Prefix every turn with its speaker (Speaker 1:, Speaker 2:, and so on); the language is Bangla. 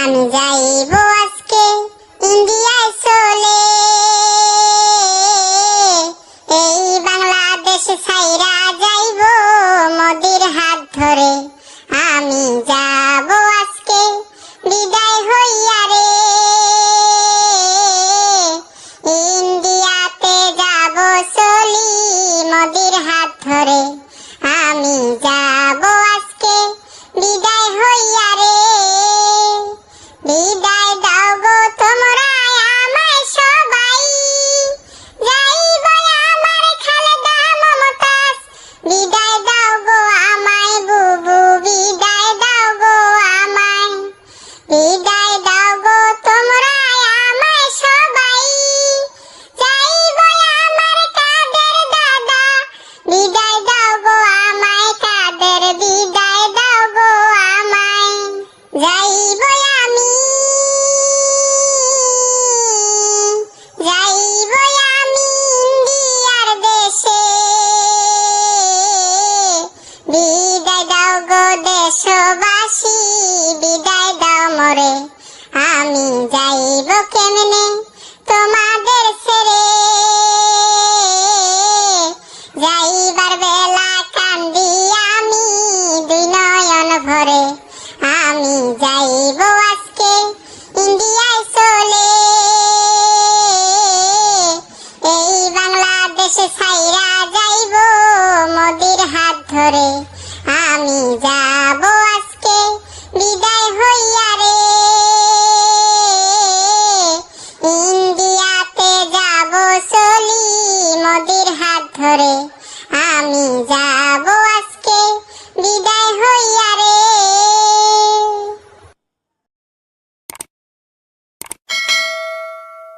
Speaker 1: আমি যাইব আজকে ইন্ডিয়ায় চলে। এই বাংলাদেশ ছাইরা যাইব মোদির হাত ধরে। আমি যাব আজকে বিদায় হইয়া রে। ইন্ডিয়াতে যাব চলি মোদির হাত ধরে। বিদায় বিদায় দাও মরে। আমি যাইব কেমনে? তোমাদের ছেড়ে। যাইবার বেলা কান্দি আমি দুই নয়ন ভরে। আমি যাইব আজকে ইন্ডিয়ায় চলে। এই বাংলাদেশে ছাইরা যাইব মোদির হাত ধরে। আমি যাব হাত ধরে আমি যাব